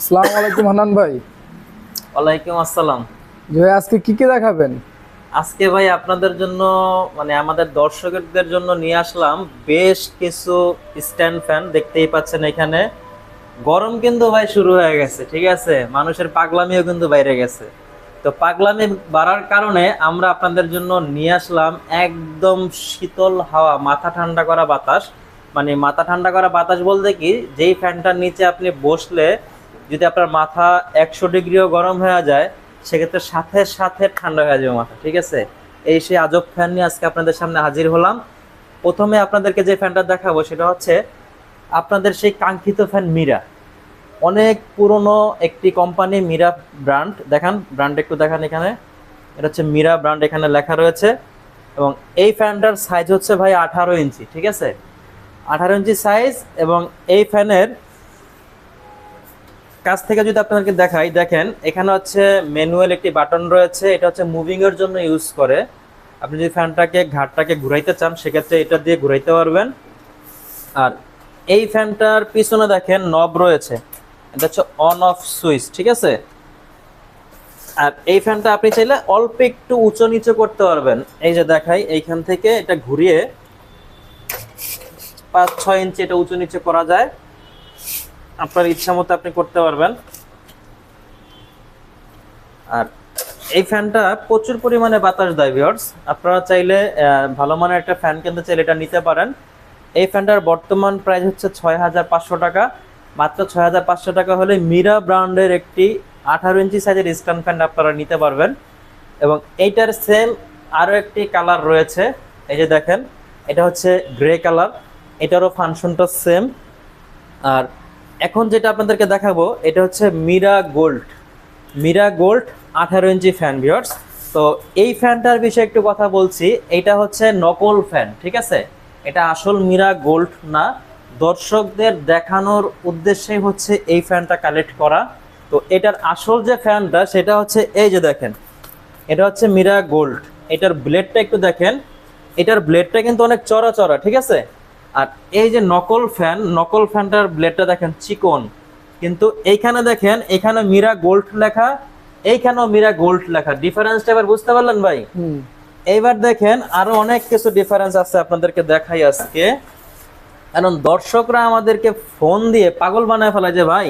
আসসালামু আলাইকুম হানান ভাই। ওয়ালাইকুম আসসালাম। ভাই আজকে কি কি দেখাবেন? আজকে ভাই আপনাদের জন্য মানে আমাদের দর্শকদের জন্য নিয়ে আসলাম বেশ কিছু স্ট্যান্ড ফ্যান দেখতেই পাচ্ছেন এখানে। গরম কিন্তু ভাই শুরু হয়ে গেছে ঠিক আছে? মানুষের পাগলামিও কিন্তু বাইরে গেছে। তো পাগলামি বাড়ার কারণে আমরা আপনাদের জন্য নিয়ে আসলাম একদম শীতল হাওয়া মাথা ঠান্ডা করা বাতাস। মানে মাথা ঠান্ডা করা বাতাস বলতে কি যেই ফ্যানটার নিচে আপনি বসলে যদি আপনার মাথা একশো ডিগ্রিও গরম হয়ে যায়, সেক্ষেত্রে সাথে সাথে ঠান্ডা হয়ে যাবে মাথা, ঠিক আছে? এই সেই আজব ফ্যান নিয়ে আজকে আপনাদের সামনে হাজির হলাম। প্রথমে আপনাদেরকে যে ফ্যানটা দেখাবো, সেটা হচ্ছে আপনাদের সেই কাঙ্ক্ষিত ফ্যান মীরা অনেক পুরনো একটি কোম্পানি মীরা ব্র্যান্ড দেখান ব্র্যান্ড একটু দেখান এখানে। এটা হচ্ছে মীরা ব্র্যান্ড এখানে লেখা রয়েছে। এবং এই ফ্যানটার সাইজ হচ্ছে ভাই আঠারো ইঞ্চি, ঠিক আছে? আঠারো ইঞ্চি সাইজ এবং এই ফ্যানের কাছ থেকে যদি আপনাদেরকে দেখাই, দেখেন, এখানে হচ্ছে ম্যানুয়াল একটি বাটন রয়েছে, এটা হচ্ছে মুভিং এর জন্য ইউজ করে। আপনি যদি ফ্যানটাকে ঘাটটাকে ঘুরাইতে চান, সেক্ষেত্রে এটা দিয়ে ঘুরাইতে পারবেন। আর এই ফ্যানটার পিছনে দেখেন নব রয়েছে, এটা হচ্ছে অন অফ সুইচ ঠিক আছে? আর এই ফ্যানটা আপনি চাইলে অল্প একটু উঁচু নিচু করতে পারবেন। এই যে দেখাই, এইখান থেকে এটা ঘুরিয়ে পাঁচ, ছয় ইঞ্চি এটা উঁচু নিচু করা যায়। আপনার ইচ্ছা মতো আপনি করতে পারবেন। আর এই ফ্যানটা প্রচুর পরিমাণে বাতাস দেয় ভিউয়ার্স আপনারা চাইলে ভালো মানের একটা ফ্যান কিনতে চাইলে এটা নিতে পারেন। এই ফ্যানটার বর্তমান প্রাইস হচ্ছে ছয় হাজার পাঁচশো টাকা। মাত্র ছয় হাজার পাঁচশো টাকা হলে মীরা ব্র্যান্ডের একটি আঠারো ইঞ্চি সাইজের স্ট্যান্ড ফ্যান আপনারা নিতে পারবেন। এবং এইটার সেম আরও একটি কালার রয়েছে। এই যে দেখেন, এটা হচ্ছে গ্রে কালার এটারও ফাংশনটা সেম আর এখন যেটা আপনাদেরকে দেখাবো, এটা হচ্ছে মিরা গোল্ড মিরা গোল্ড আঠারো ইঞ্চি ফ্যান ভিওর্স তো এই ফ্যানটার বিষয়ে একটু কথা বলছি। এটা হচ্ছে নকল ফ্যান ঠিক আছে? এটা আসল মিরা গোল্ড না। দর্শকদের দেখানোর উদ্দেশ্যেই হচ্ছে এই ফ্যানটা কালেক্ট করা। তো এটার আসল যে ফ্যানটা সেটা হচ্ছে এই যে দেখেন। এটা হচ্ছে মিরা গোল্ড এটার ব্লেডটা একটু দেখেন। এটার ব্লেডটা কিন্তু অনেক চড়া চড়া ঠিক আছে? আর এই যে নকল ফ্যান নকল ফ্যানটার ব্লেডটা দেখেন চিকন। কিন্তু এইখানে দেখেন এখানে মীরা গোল্ড লেখা এইখানেও মীরা গোল্ড লেখা। ডিফারেন্সটা এবার বুঝতে পারলেন ভাই? এইবার দেখেন আরও অনেক কিছু ডিফারেন্স আছে আপনাদেরকে দেখাই আজকে। কারণ দর্শকরা আমাদেরকে ফোন দিয়ে পাগল বানায় ফেলে যে ভাই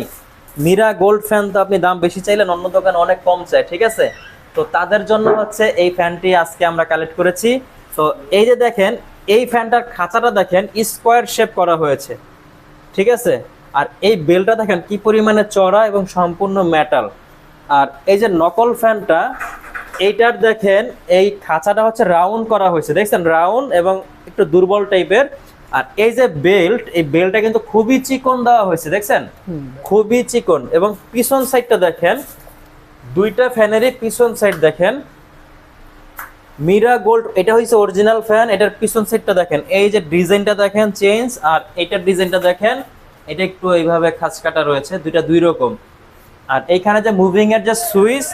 মীরা গোল্ড ফ্যান তো আপনি দাম বেশি চাইলেন অন্য দোকানে অনেক কম চায় ঠিক আছে? তো তাদের জন্য হচ্ছে এই ফ্যানটি আজকে আমরা কালেক্ট করেছি। তো এই যে দেখেন এই ফ্যানটার খাঁচাটা দেখেন স্কোয়ার শেপ করা হয়েছে ঠিক আছে? আর এই বেলটা দেখেন কি পরিমাণে চড়া এবং সম্পূর্ণ মেটাল আর এই যে নকল ফ্যানটা এইটার দেখেন এই খাঁচাটা হচ্ছে রাউন্ড করা হয়েছে দেখছেন? রাউন্ড এবং একটু দুর্বল টাইপের। আর এই যে বেল্ট এই বেল্টটা কিন্তু খুবই চিকন দেওয়া হয়েছে দেখছেন? খুবই চিকন এবং পিছন সাইডটা দেখেন দুইটা ফ্যানেরই পিছন সাইড দেখেন মিরা গোল্ড এটা হচ্ছে অরিজিনাল ফ্যান এটার পিছন সাইডটা দেখেন। এই যে ডিজাইনটা দেখেন চেঞ্জ আর এটার ডিজাইনটা দেখেন, এটা একটু এইভাবে খাঁচ কাটা রয়েছে, দুইটা দুই রকম। আর এইখানে যে মুভিং এর যে সুইচ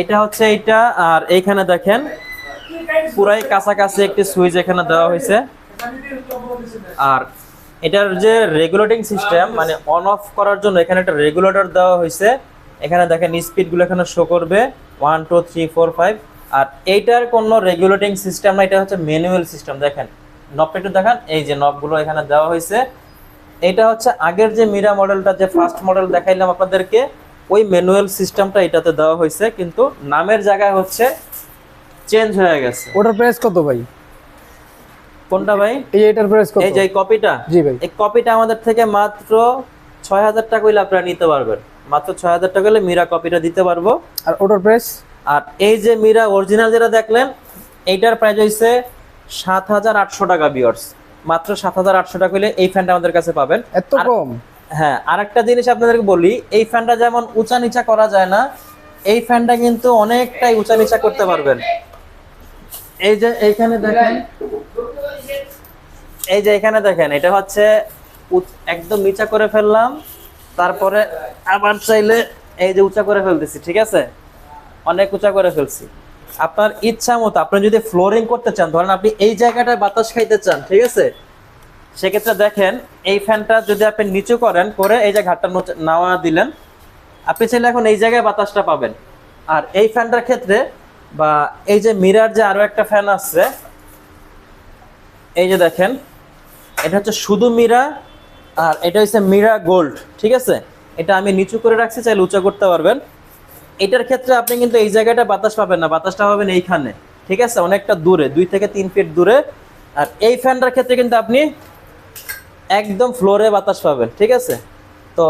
এটা হচ্ছে এইটা, আর এইখানে দেখেন, পুরাই কাছাকাছি একটি সুইচ এখানে দেওয়া হয়েছে আর এটার যে রেগুলেটিং সিস্টেম মানে অন অফ করার জন্য এখানে একটা রেগুলেটর দেওয়া হয়েছে এখানে দেখেন স্পিডগুলো এখানে শো করবে। One two three four five আর এইটার কোনো রেগুলেটিং সিস্টেম না এটা হচ্ছে ম্যানুয়াল সিস্টেম দেখেন নবটা একটু দেখান এই যে নবগুলো এখানে দেওয়া হয়েছে। এটা হচ্ছে আগের যে মিরা মডেলটা যে ফার্স্ট মডেল দেখাইলাম আপনাদেরকে ওই ম্যানুয়াল সিস্টেমটা এটাতে দেওয়া হয়েছে কিন্তু নামের জায়গায় হচ্ছে চেঞ্জ হয়ে গেছে। ওটার প্রাইস কত ভাই? কোনটা ভাই? এই এটার প্রাইস কত? এই যে কপিটা জি ভাই। এই কপিটা আমাদের থেকে মাত্র ছয় হাজার টাকা হইলে আপনারা নিতে পারবেন। মাত্র ছয় হাজার টাকা হলে মিরা কপিটা দিতে পারব। আর ওটার প্রাইস আর এই যে মিরা অরিজিনাল যেটা দেখলেন এইটার প্রাইস হইছে সাত হাজার আটশো টাকা বিয়ার্স মাত্র সাত হাজার আটশো টাকা হলে এই ফ্যানটা আমাদের কাছে পাবেন। এত কম? হ্যাঁ আরেকটা জিনিস আপনাদেরকে বলি এই ফ্যানটা যেমন উঁচা নিচা করা যায় না এই ফ্যানটা কিন্তু অনেকটাই উঁচা নিচা করতে পারবেন। এই যে এইখানে দেখেন এই যে এখানে দেখেন এটা হচ্ছে একদম নিচা করে ফেললাম তারপরে আবার চাইলে এই যে উঁচা করে ফেলতেছি ঠিক আছে? অনেক উঁচা করে ফেলছি। আপনার ইচ্ছা মতো আপনি যদি ফ্লোরিং করতে চান, ধরেন আপনি এই জায়গাটায় বাতাস খাইতে চান, ঠিক আছে? সেক্ষেত্রে দেখেন, এই ফ্যানটা যদি আপনি নিচু করেন, করে এই যে ঘাটটা নাওয়া দিলেন, আপনি চাইলে এখন এই জায়গায় বাতাসটা পাবেন। আর এই ফ্যানটার ক্ষেত্রে বা এই যে মিরার যে আরও একটা ফ্যান আছে, এই যে দেখেন, এটা হচ্ছে শুধু মিরা আর এটা হচ্ছে মিরা গোল্ড ঠিক আছে? এটা আমি নিচু করে রাখছি, চাইলে উঁচা করতে পারবেন। এটার ক্ষেত্রে আপনি কিন্তু এই জায়গাটা বাতাস পাবেন না, বাতাসটা পাবেন এইখানে, ঠিক আছে? অনেকটা দূরে, দুই থেকে তিন ফিট দূরে। আর এই ফ্যানটার ক্ষেত্রে কিন্তু আপনি একদম ফ্লোরে বাতাস পাবেন, ঠিক আছে? তো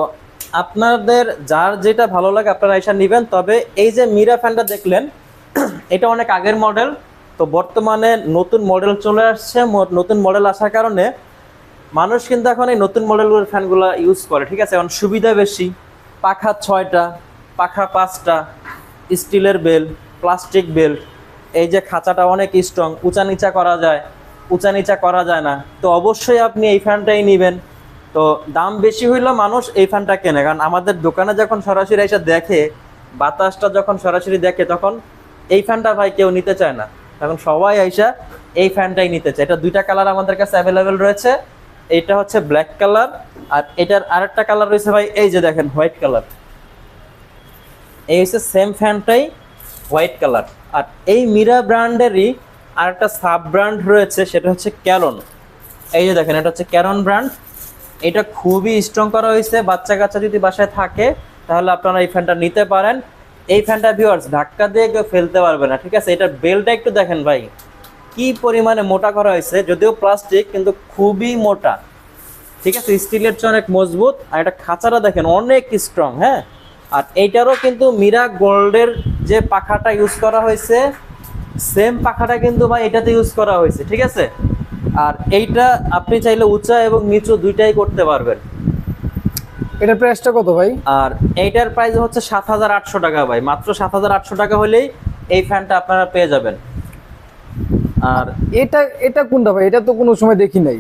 আপনাদের যার যেটা ভালো লাগে আপনারা এসে নেবেন, তবে এই যে মিরা ফ্যানটা দেখলেন, এটা অনেক আগের মডেল তো বর্তমানে নতুন মডেল চলে আসছে নতুন মডেল আসার কারণে মানুষ কিন্তু এখন এই নতুন মডেলগুলোর ফ্যানগুলো ইউজ করে, ঠিক আছে? এখন সুবিধা বেশি। পাখা ছয়টা পাখা পাঁচটা, স্টিলের বেল্ট, প্লাস্টিক বেল্ট, এই যে খাঁচাটা অনেক স্ট্রং উঁচা নিচা করা যায় উঁচা নিচা করা যায় না। তো অবশ্যই আপনি এই ফ্যানটাই নেবেন। তো দাম বেশি হইলেও মানুষ এই ফ্যানটা কেনে, কারণ আমাদের দোকানে যখন সরাসরি এসে দেখে, বাতাসটা যখন সরাসরি দেখে, তখন এই ফ্যানটা ভাই কেউ নিতে চায় না। তখন সবাই আইসা এই ফ্যানটাই নিতে চায়। এটা দুইটা কালার আমাদের কাছে অ্যাভেলেবেল রয়েছে। এটা হচ্ছে ব্ল্যাক কালার, আর এটার আরেকটা কালার রয়েছে ভাই, এই যে দেখেন হোয়াইট কালার। এই হচ্ছে সেম ফ্যানটাই হোয়াইট কালার আর এই মিরা ব্র্যান্ডেরই আরেকটা সাব ব্র্যান্ড রয়েছে, সেটা হচ্ছে ক্যারন এই যে দেখেন, এটা হচ্ছে ক্যারন ব্র্যান্ড এটা খুবই স্ট্রং করা হয়েছে বাচ্চা কাচ্চা যদি বাসায় থাকে, তাহলে আপনারা এই ফ্যানটা নিতে পারেন। এই ফ্যানটা ভিউয়ার্স ধাক্কা দিয়ে কেউ ফেলতে পারবে না, ঠিক আছে? এটার বেলটা একটু দেখেন ভাই। কি পরিমাণে মোটা করা হয়েছে, যদিও প্লাস্টিক কিন্তু খুবই মোটা। ঠিক আছে? স্টিলের চেয়ে অনেক মজবুত, আর এটা খাঁচাটা দেখেন, অনেক স্ট্রং হ্যাঁ? আর এইটারও কিন্তু মিরা গোল্ডের যে পাখাটা ইউজ করা হয়েছে সেম পাখাটা কিন্তু ভাই এটাতে ইউজ করা হয়েছে ঠিক আছে? আর এইটা আপনি চাইলে উঁচা এবং নিচু দুইটাই করতে পারবেন। এটার প্রাইসটা কত ভাই? আর এইটার প্রাইস হচ্ছে সাত হাজার আটশো টাকা ভাই মাত্র সাত হাজার আটশো টাকা হলেই এই ফ্যানটা আপনারা পেয়ে যাবেন। আর এটা এটা কোনটা ভাই? এটা তো কোনো সময় দেখি নাই।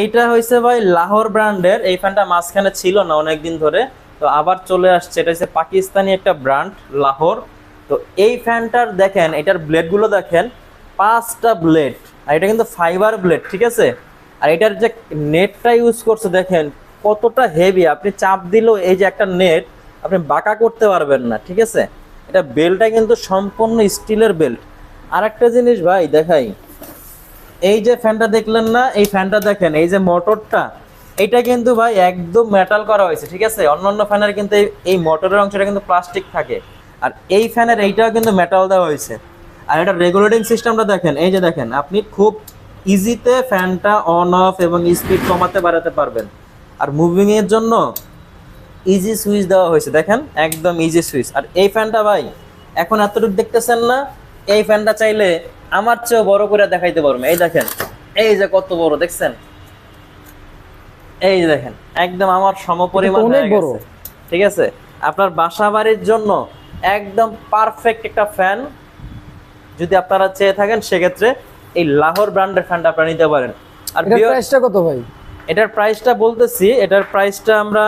এইটা হয়েছে ভাই লাহোর ব্র্যান্ডের এই ফ্যানটা মাঝখানে ছিল না অনেকদিন ধরে। তো আবার চলে আসছে, এটা হচ্ছে পাকিস্তানি একটা ব্র্যান্ড, লাহোর। তো এই ফ্যানটার দেখেন, এটার ব্লেডগুলো দেখেন, পাঁচটা ব্লেড, আর এটা কিন্তু ফাইবার ব্লেড, ঠিক আছে? আর এটার যে নেটটা ইউজ করছে, দেখেন, কতটা হেভি। আপনি চাপ দিলেও এই যে একটা নেট, আপনি বাঁকা করতে পারবেন না, ঠিক আছে? এটা বেল্টটা কিন্তু সম্পূর্ণ স্টিলের বেল্ট। আর একটা জিনিস ভাই, দেখাই। এই যে ফ্যানটা দেখলেন না, এই ফ্যানটা দেখেন, এই যে মোটরটা এটা কিন্তু ভাই একদম মেটাল করা হয়েছে, ঠিক আছে? অন্যান্য ফ্যানের কিন্তু এই- মোটরের অংশটা কিন্তু প্লাস্টিক থাকে। আর এই ফ্যানের এইটাও কিন্তু মেটাল দেওয়া হয়েছে। আর এটা রেগুলেটিং সিস্টেমটা দেখেন, এই যে দেখেন, আপনি খুব ইজিতে ফ্যানটা অন অফ এবং স্পিড কমাতে বাড়াতে পারবেন। আর মুভিং এর জন্য ইজি সুইচ দেওয়া হয়েছে, দেখেন? একদম ইজি সুইচ আর এই ফ্যানটা ভাই, এখন এতটুকু দেখতেছেন না, এই ফ্যানটা চাইলে আমার চেয়েও বড় করে দেখাইতে পারব এই দেখেন, এই যে কত বড়, দেখছেন? এই যে দেখেন একদম আমার সমপরিমাণ এটা অনেক বড়। ঠিক আছে? আপনার বাসা বাড়ির জন্য একদম পারফেক্ট একটা ফ্যান যদি আপনারা চেয়ে থাকেন সেক্ষেত্রে এই লাহোর ব্র্যান্ডের ফ্যানটা আপনারা নিতে পারেন। আর প্রাইসটা কত ভাই? এটার প্রাইসটা বলতেছি এটার প্রাইসটা আমরা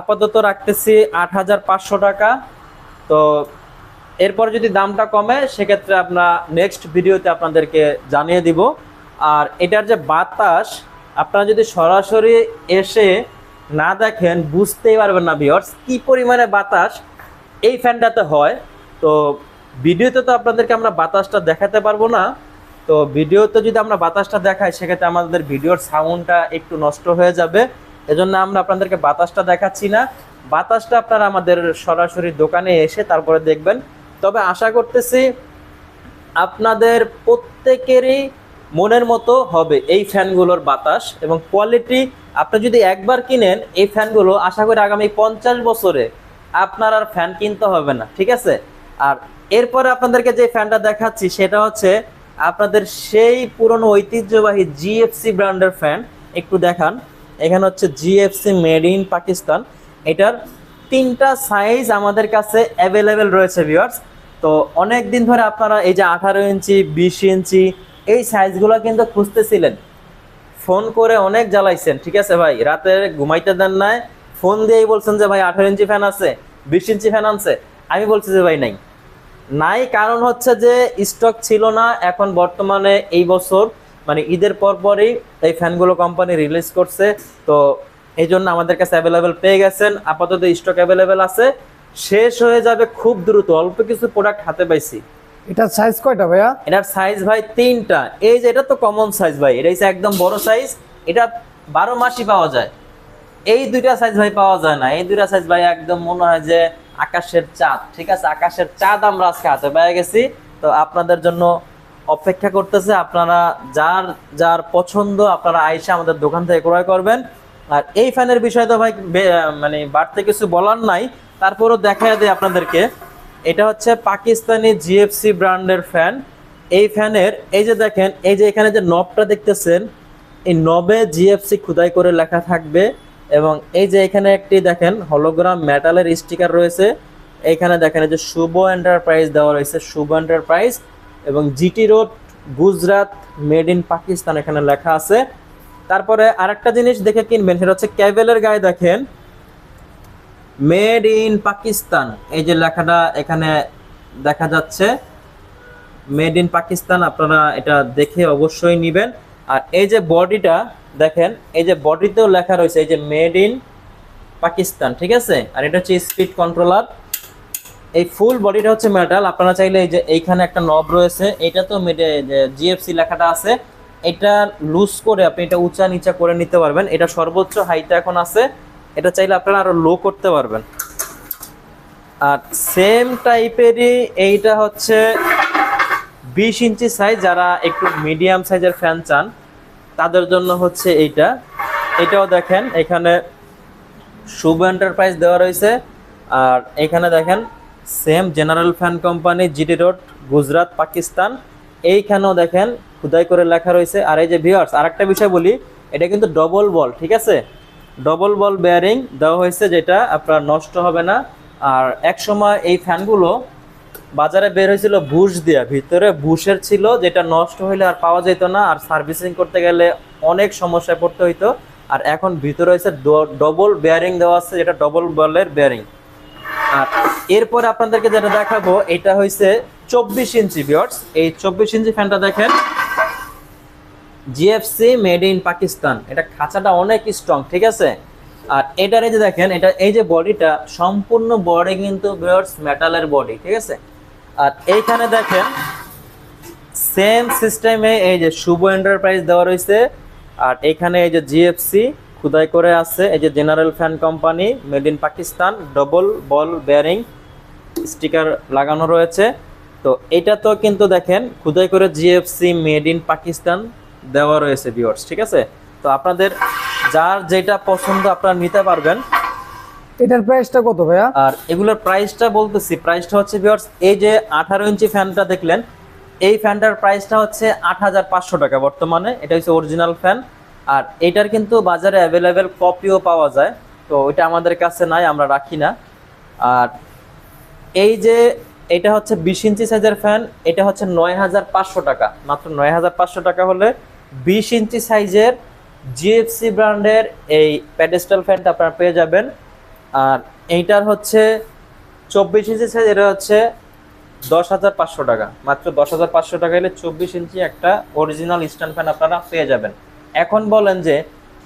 আপাতত রাখতেছি আট হাজার পাঁচশো টাকা। তো এরপর যদি দামটা কমে সেক্ষেত্রে আমরা নেক্সট ভিডিওতে আপনাদেরকে জানিয়ে দিব। আর এটার যে বাতাস আপনারা যদি সরাসরি এসে না দেখেন, বুঝতেই পারবেন না ভিওর্স কি পরিমাণে বাতাস এই ফ্যানটাতে হয়। তো ভিডিওতে তো আপনাদেরকে আমরা বাতাসটা দেখাতে পারব না। তো ভিডিওতে যদি আমরা বাতাসটা দেখাই, সেক্ষেত্রে আমাদের ভিডিওর সাউন্ডটা একটু নষ্ট হয়ে যাবে। এজন্য আমরা আপনাদেরকে বাতাসটা দেখাচ্ছি না। বাতাসটা আপনারা আমাদের সরাসরি দোকানে এসে তারপরে দেখবেন। তবে আশা করতেছি আপনাদের প্রত্যেকেরই মনের মতো হবে এই ফ্যানগুলোর বাতাস এবং কোয়ালিটি আপনি যদি একবার কিনেন এই ফ্যানগুলো, আশা করি আগামী পঞ্চাশ বছরে আপনার আর ফ্যান কিনতে হবে না, ঠিক আছে? আর এরপরে আপনাদেরকে যে ফ্যানটা দেখাচ্ছি, সেটা হচ্ছে আপনাদের সেই পুরনো ঐতিহ্যবাহী জিএফসি ব্র্যান্ডের ফ্যান। একটু দেখান, এখানে হচ্ছে জিএফসি মেড ইন পাকিস্তান। এটার তিনটা সাইজ আমাদের কাছে অ্যাভেলেবেল রয়েছে ভিউয়ার্স তো অনেক দিন ধরে আপনারা এই যে আঠারো ইঞ্চি, বিশ ইঞ্চি এই সাইজগুলো কিন্তু খুঁজতেছিলেন। ফোন করে অনেক জ্বালাইছেন, ঠিক আছে ভাই? রাতে ঘুমাইতে দেন নাই, ফোন দিয়েই বলছেন যে ভাই আঠারো ইঞ্চি ফ্যান আছে, বিশ ইঞ্চি ফ্যান আছে আমি বলছি যে ভাই নাই। নাই কারণ হচ্ছে যে স্টক ছিল না, এখন বর্তমানে এই বছর মানে ঈদের পর পরই এই ফ্যানগুলো কোম্পানি রিলিজ করছে। তো এই জন্য আমাদের কাছে অ্যাভেলেবেল পেয়ে গেছেন, আপাতত স্টক অ্যাভেলেবেল আছে। শেষ হয়ে যাবে খুব দ্রুত, অল্প কিছু প্রোডাক্ট হাতে পাইছি। এটার সাইজ কয়টা ভাইয়া? এটার সাইজ ভাই তিনটা। এই যে এটা তো কমন সাইজ ভাই, এটা হচ্ছে একদম বড় সাইজ এটা বারো মাসই পাওয়া যায়। এই দুইটা সাইজ ভাই পাওয়া যায় না। এই দুইটা সাইজ ভাই একদম মনে হয় যে আকাশের চাঁদ, ঠিক আছে? আকাশের চাঁদ আমরা আজকে হাতে পেয়ে গেছি। তো আপনাদের জন্য অপেক্ষা করতেছে, আপনারা যার যার পছন্দ, আপনারা আইসা আমাদের দোকান থেকে ক্রয় করবেন। আর এই ফ্যানের বিষয়ে তো ভাই মানে বাড়তে কিছু বলার নাই। তারপরও দেখা দেয় আপনাদেরকে। এটা হচ্ছে পাকিস্তানি জিএফসি ব্র্যান্ডের ফ্যান। এই ফ্যানের, এই যে দেখেন, এই যে এখানে যে নবটা দেখতেছেন, এই নবে জিএফসি খুদাই করে লেখা থাকবে এবং এই যে এখানে একটি দেখেন হলোগ্রাম মেটালের স্টিকার রয়েছে। এইখানে দেখেন, এই যে শুভ এন্টারপ্রাইজ দেওয়া রয়েছে, শুভ এন্টারপ্রাইজ এবং GT road Gujarat made in Pakistan এখানে লেখা আছে। তারপরে আরেকটা জিনিস দেখে কিনবেন, সেটা হচ্ছে ক্যাবেলের গায়ে দেখেন মেড ইন পাকিস্তান। এই যে লেখাটা এখানে দেখা যাচ্ছে, মেড ইন পাকিস্তান আপনারা এটা দেখে অবশ্যই নেবেন। আর এই যে বডিটা দেখেন, এই যে বডিতেও লেখা রয়েছে, এই যে মেড ইন পাকিস্তান, ঠিক আছে? আর এটা হচ্ছে স্পিড কন্ট্রোলার। এই ফুল বডিটা হচ্ছে মেটাল। আপনারা চাইলে এই যে এইখানে একটা নব রয়েছে, এটা তো জিএফসি লেখাটা আছে। এটা লুজ করে আপনি এটা উঁচা নিচা করে নিতে পারবেন। এটা সর্বোচ্চ হাইটে এখন আছে। এটা চাইলে আপনারা আরও লো করতে পারবেন। আর সেম টাইপেরই এইটা হচ্ছে বিশ ইঞ্চি সাইজ যারা একটু মিডিয়াম সাইজের ফ্যান চান, তাদের জন্য হচ্ছে এইটা। এটাও দেখেন, এখানে শুভ এন্টারপ্রাইজ দেওয়া রয়েছে। আর এখানে দেখেন same general fan company GD road Gujarat Pakistan এইখানেও দেখেন, খুদাই করে লেখা রয়েছে। আর এই যে ভিউয়ার্স আরেকটা বিষয় বলি, এটা কিন্তু ডবল বল ঠিক আছে? ডবল বল বেয়ারিং দেওয়া হয়েছে যেটা আপনার নষ্ট হবে না। আর এক সময় এই ফ্যানগুলো বাজারে বের হয়েছিল বুশ দিয়া, ভিতরে বুশের ছিল যেটা নষ্ট হইলে আর পাওয়া যেত না আর সার্ভিসিং করতে গেলে অনেক সমস্যায় পড়তে হইতো। আর এখন ভিতরে হয়েছে ডবল বেয়ারিং দেওয়া আছে যেটা ডবল বলের বেয়ারিং আর এরপর আপনাদেরকে যেটা দেখাবো, এটা হয়েছে চব্বিশ ইঞ্চি বিয়ার্স এই চব্বিশ ইঞ্চি ফ্যানটা দেখেন। জিএফসি মেড ইন পাকিস্তান এটা খাঁচাটা অনেক স্ট্রং ঠিক আছে? আর এটার এই যে দেখেন, এটা এই যে বডিটা সম্পূর্ণ বডি কিন্তু বিয়ার্স মেটালের বডি ঠিক আছে? আর এইখানে দেখেন সেম সিস্টেমে এই যে শুভ এন্টারপ্রাইজ দেওয়া রয়েছে। আর এখানে এই যে জিএফসি খুদাই করে আছে, এই যে general fan company made in Pakistan double ball bearing sticker লাগানো রয়েছে। তো এটা তো কিন্তু দেখেন, খুদাই করে জিএফসি মেড ইন পাকিস্তান দেওয়া রয়েছে ভিউয়ার্স ঠিক আছে? তো আপনাদের যার যেটা পছন্দ আপনারা নিতে পারবেন। এটার প্রাইসটা কত ভাইয়া? আর এগুলোর প্রাইসটা বলতেছি প্রাইসটা হচ্ছে ভিউয়ার্স এই যে আঠারো ইঞ্চি ফ্যানটা দেখলেন এই ফ্যানটার প্রাইসটা হচ্ছে আট হাজার পাঁচশো টাকা বর্তমানে এটা হচ্ছে অরিজিনাল ফ্যান আর এটার কিন্তু বাজারে অ্যাভেলেবেল কপিও পাওয়া যায় তো ওইটা আমাদের কাছে নাই আমরা রাখি না। আর এই যে এটা হচ্ছে বিশ ইঞ্চি সাইজের ফ্যান এটা হচ্ছে নয় হাজার পাঁচশো টাকা। মাত্র নয় হাজার পাঁচশো টাকা হলে বিশ ইঞ্চি সাইজের জিএফসি ব্র্যান্ডের এই প্যাডেস্টাল ফ্যানটা আপনারা পেয়ে যাবেন। আর এইটার হচ্ছে চব্বিশ ইঞ্চি সাইজ এটা হচ্ছে দশ হাজার পাঁচশো টাকা। মাত্র দশ হাজার পাঁচশো টাকা এলে চব্বিশ ইঞ্চি একটা অরিজিনাল স্ট্যান্ড ফ্যান আপনারা পেয়ে যাবেন। এখন বলেন যে,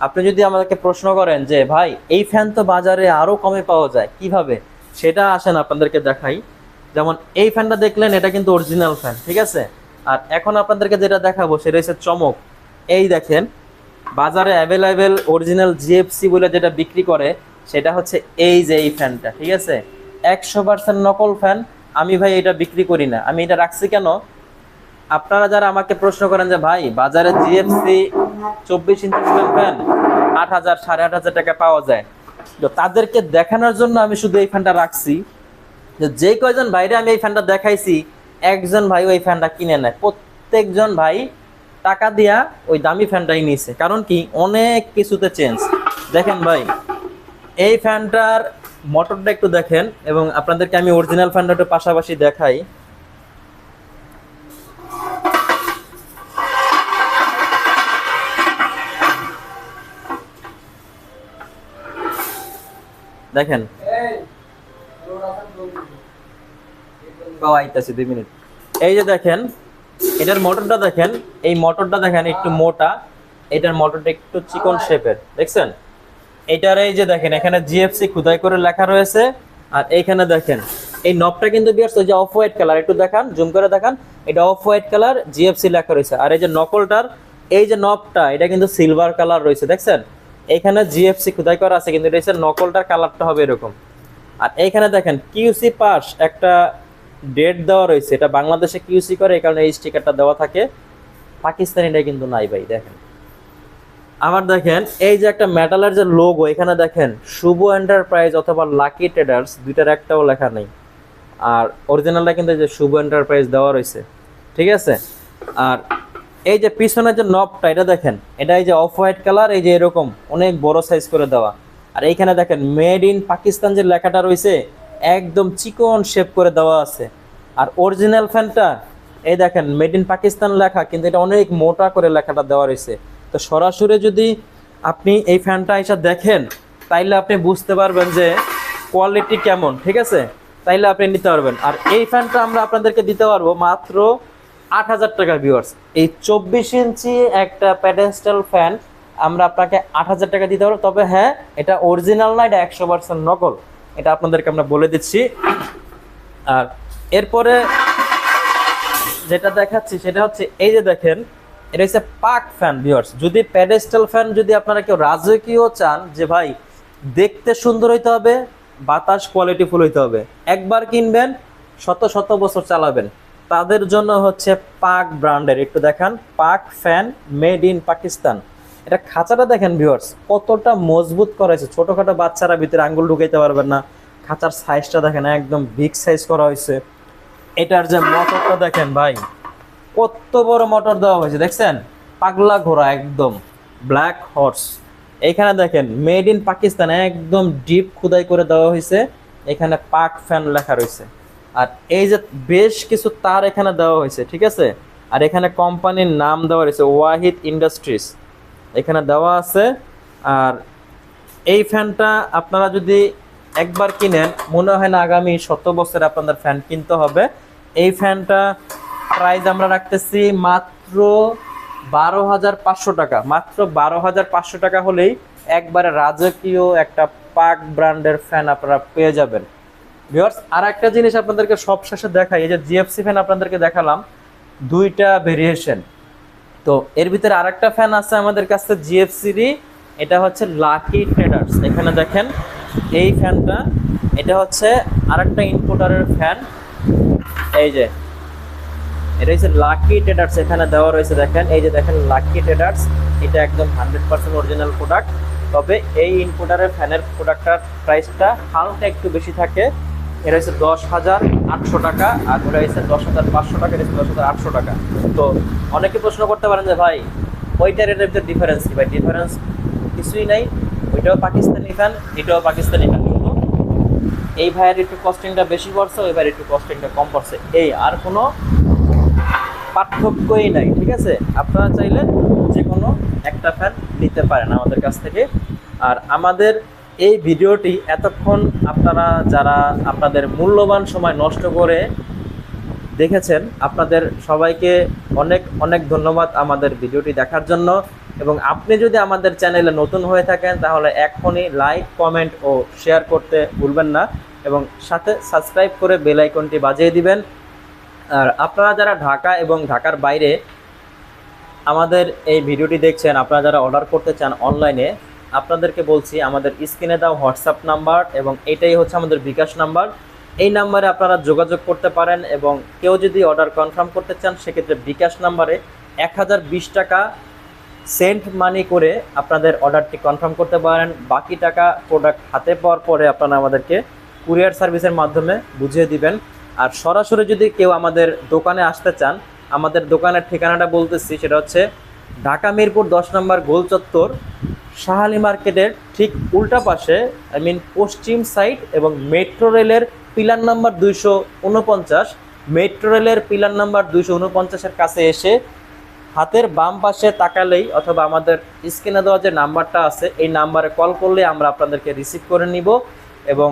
আপনি যদি আমাদেরকে প্রশ্ন করেন যে, ভাই, এই ফ্যান তো বাজারে আরও কমে পাওয়া যায়, কীভাবে? সেটা আসেন আপনাদেরকে দেখাই। যেমন এই ফ্যানটা দেখলেন, এটা কিন্তু অরিজিনাল ফ্যান ঠিক আছে? আর এখন আপনাদেরকে যেটা দেখাবো, সেটা হচ্ছে চমক। এই দেখেন, বাজারে অ্যাভেলেবেল অরিজিনাল জিএফসি বলে যেটা বিক্রি করে, সেটা হচ্ছে এই যে এই ফ্যানটা, ঠিক আছে? একশো পার্সেন্ট নকল ফ্যান আমি ভাই এটা বিক্রি করি না। আমি এটা রাখছি কেন? আপনারা যারা আমাকে প্রশ্ন করেন যে, ভাই, বাজারে জিএফসি চব্বিশ ইঞ্চি ফ্যান আট হাজার, সাড়ে আট হাজার টাকা পাওয়া যায়। তো তাদেরকে দেখানোর জন্য আমি শুধু এই ফ্যানটা রাখছি। যে কয়জন ভাইরে আমি এই ফ্যানটা দেখাইছি, একজন ভাই ওই ফ্যানটা কিনে নেয়। প্রত্যেকজন ভাই টাকা দিয়া ওই দামি ফ্যানটাই নিয়েছে কারণ কি? অনেক কিছুতে চেঞ্জ দেখেন ভাই, এই ফ্যানটার মোটরটা একটু দেখেন এবং আপনাদেরকে আমি অরিজিনাল ফ্যানটা একটু পাশাপাশি দেখাই। দেখেন আইতাছি দুই মিনিট। এই যে দেখেন, এটার মোটরটা দেখেন, এই মোটরটা দেখেন একটু মোটা, এটার মোটরটা একটু চিকন শেপের দেখছেন? এটার এই যে দেখেন, এখানে জিএফসি খুদাই করে লেখা রয়েছে, আর এইখানে দেখেন, এই নবটা কিন্তু বিয়ার্স যে অফ হোয়াইট কালার একটু দেখান জুম করে দেখান, এটা অফ হোয়াইট কালার জিএফসি লেখা রয়েছে, আর এই যে নকলটার এই যে নবটা এটা কিন্তু সিলভার কালার রয়েছে, দেখছেন? এখানে জিএফসি খুদাই করা আছে, কিন্তু এটা নকলটার কালারটা হবে এরকম। আর এইখানে দেখেন কিউসি পাস, একটা ডেট দেওয়া রয়েছে, এটা বাংলাদেশে কিউসি করে, এই কারণে এই স্টিকারটা দেওয়া থাকে। পাকিস্তানিটা কিন্তু নাই ভাই, দেখেন। আবার দেখেন, এই যে একটা মেটালের যে লোগো এখানে দেখেন, শুভ এন্টারপ্রাইজ অথবা লাকি ট্রেডার্স দুইটার একটাও লেখা নেই। আর অরিজিনালটা কিন্তু যে শুভ এন্টারপ্রাইজ দেওয়া রয়েছে, ঠিক আছে? আর এই যে পিছনের যে নবটা এটা দেখেন, এটা এই যে অফ হোয়াইট কালার এই যে এরকম, অনেক বড় সাইজ করে দেওয়া। আর এইখানে দেখেন মেড ইন পাকিস্তান যে লেখাটা রয়েছে একদম চিকন শেপ করে দেওয়া আছে। আর অরিজিনাল ফ্যানটা এই দেখেন মেড ইন পাকিস্তান লেখা, কিন্তু এটা অনেক মোটা করে লেখাটা দেওয়া রয়েছে। তো সরাসরি যদি আপনি এই ফ্যানটা এসে দেখেন, তাইলে আপনি বুঝতে পারবেন যে কোয়ালিটি কেমন, ঠিক আছে? তাইলে আপনি নিতে পারবেন। আর এই ফ্যানটা আমরা আপনাদেরকে দিতে পারব মাত্র আট হাজার টাকা ভিউয়ার্স এই চব্বিশ ইঞ্চি একটা প্যাডেস্টাল ফ্যান আমরা আপনাকে আট হাজার টাকা দিতে পারব। তবে হ্যাঁ এটা অরিজিনাল না, এটা একশো পার্সেন্ট নকল। এটা আপনাদেরকে আমরা বলে দিচ্ছি। আর এরপরে যেটা দেখাচ্ছি সেটা হচ্ছে, এই যে দেখেন, এটা হচ্ছে পাক ফ্যান ভিউয়ার্স যদি প্যাডেস্টাল ফ্যান যদি আপনারা কেউ রাজকীয় চান যে ভাই, দেখতে সুন্দর হইতে হবে, বাতাস কোয়ালিটিফুল হইতে হবে, একবার কিনবেন, শত শত বছর চালাবেন। তাদের জন্য হচ্ছে পাক ব্র্যান্ডের একটু দেখান, পাক ফ্যান মেড ইন পাকিস্তান এটা খাঁচাটা দেখেন ভিউয়ার্স কতটা মজবুত করা হয়েছে। ছোটখাটো বাচ্চারা ভিতরে আঙ্গুল ঢুকাইতে পারবেন না। খাঁচার সাইজটা দেখেন, একদম বিগ সাইজ করা হয়েছে। এটার যে মোটরটা দেখেন ভাই, কত বড় মোটর দেওয়া হয়েছে, দেখছেন? পাগলা ঘোড়া একদম ব্ল্যাক হর্স এখানে দেখেন মেড ইন পাকিস্তান একদম ডিপ খুদাই করে দেওয়া হয়েছে। এখানে পাক ফ্যান লেখা রয়েছে। আর এই যে বেশ কিছু তার এখানে দেওয়া হয়েছে, ঠিক আছে? আর এখানে কোম্পানির নাম দেওয়া রয়েছে ওয়াহিদ ইন্ডাস্ট্রিজ এখানে দেওয়া আছে। আর এই ফ্যানটা আপনারা যদি একবার কিনেন, মনে হয় না আগামী শত বছর আপনাদের ফ্যান কিনতে হবে। এই ফ্যানটা প্রাইস আমরা রাখতেছি মাত্র বারো হাজার পাঁচশো টাকা। মাত্র বারো হাজার পাঁচশো টাকা হলেই একবারে রাজকীয় একটা পাক ব্র্যান্ডের ফ্যান আপনারা পেয়ে যাবেন। ভিউয়ার্স আর একটা জিনিস আপনাদেরকে সব শেষে দেখাই, এই যে জিএফসি ফ্যান আপনাদেরকে দেখালাম, দুইটা ভেরিয়েশন তো এর ভিতরে আরেকটা ফ্যান আছে আমাদের কাছে জিএফসিরই এটা হচ্ছে লাকি ট্রেডার্স এখানে দেখেন, এই ফ্যানটা এটা হচ্ছে আরেকটা ইনপুটারের ফ্যান এই যে, এটা হচ্ছে লাকি ট্রেডার্স এখানে দেওয়া রয়েছে, দেখেন। এই যে দেখেন লাকি ট্রেডার্স এটা একদম হান্ড্রেড পার্সেন্ট অরিজিনাল প্রোডাক্ট তবে এই ইনপুটারের ফ্যানের প্রোডাক্টটার প্রাইসটা হালকা একটু বেশি থাকে। এটা হচ্ছে দশ হাজার আটশো টাকা, আর ওটা হচ্ছে দশ হাজার পাঁচশো টাকা, এটা হচ্ছে দশ হাজার আটশো টাকা। তো অনেকে প্রশ্ন করতে পারেন যে, ভাই, ওইটার এটার ভিতরে ডিফারেন্স কি? ভাই ডিফারেন্স কিছুই নাই। ওইটাও পাকিস্তানি ফ্যান এটাও পাকিস্তানি ফ্যান শুধু এই ভাইয়ের একটু কস্টিংটা বেশি পড়ছে, ওই ভাইয়ের একটু কস্টিংটা কম পড়ছে। এই আর কোনো পার্থক্যই নাই, ঠিক আছে? আপনারা চাইলে যে কোনো একটা ফ্যান নিতে পারেন আমাদের কাছ থেকে। আর আমাদের এই ভিডিওটি এতক্ষণ আপনারা যারা আপনাদের মূল্যবান সময় নষ্ট করে দেখেছেন, আপনাদের সবাইকে অনেক অনেক ধন্যবাদ আমাদের ভিডিওটি দেখার জন্য। এবং আপনি যদি আমাদের চ্যানেলে নতুন হয়ে থাকেন, তাহলে এখনই লাইক, কমেন্ট ও শেয়ার করতে ভুলবেন না এবং সাথে সাবস্ক্রাইব করে বেল আইকনটি বাজিয়ে দিবেন। আর আপনারা যারা ঢাকা এবং ঢাকার বাইরে আমাদের এই ভিডিওটি দেখছেন, আপনারা যারা অর্ডার করতে চান অনলাইনে আপনাদেরকে বলছি, আমাদের স্ক্রিনে দাও হোয়াটসঅ্যাপ নাম্বার এবং এটাই হচ্ছে আমাদের বিকাশ নাম্বার। এই নাম্বারে আপনারা যোগাযোগ করতে পারেন এবং কেউ যদি অর্ডার কনফার্ম করতে চান, সেক্ষেত্রে বিকাশ নাম্বারে এক হাজার বিশ টাকা সেন্ট মানি করে আপনাদের অর্ডারটি কনফার্ম করতে পারেন। বাকি টাকা প্রোডাক্ট হাতে পাওয়ার পরে আপনারা আমাদেরকে কুরিয়ার সার্ভিসের মাধ্যমে বুঝিয়ে দিবেন। আর সরাসরি যদি কেউ আমাদের দোকানে আসতে চান, আমাদের দোকানের ঠিকানাটা বলতেছি, সেটা হচ্ছে ঢাকা মিরপুর দশ নম্বর গোল চত্বর শাহালি মার্কেটের ঠিক উল্টা পাশে আই মিন পশ্চিম সাইড এবং মেট্রো রেলের পিলার নাম্বার দুইশো উনপঞ্চাশ মেট্রো রেলের পিলার নাম্বার দুইশো উনপঞ্চাশের কাছে এসে হাতের বাম পাশে তাকালেই অথবা আমাদের স্ক্রিনে দেওয়া যে নাম্বারটা আছে, এই নাম্বারে কল করলে আমরা আপনাদেরকে রিসিভ করে নিব এবং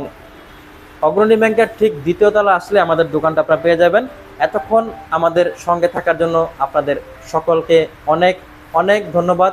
অগ্রণী ব্যাংকের ঠিক দ্বিতীয় তলা আসলে আমাদের দোকানটা আপনারা পেয়ে যাবেন। এতক্ষণ আমাদের সঙ্গে থাকার জন্য আপনাদের সকলকে অনেক অনেক ধন্যবাদ।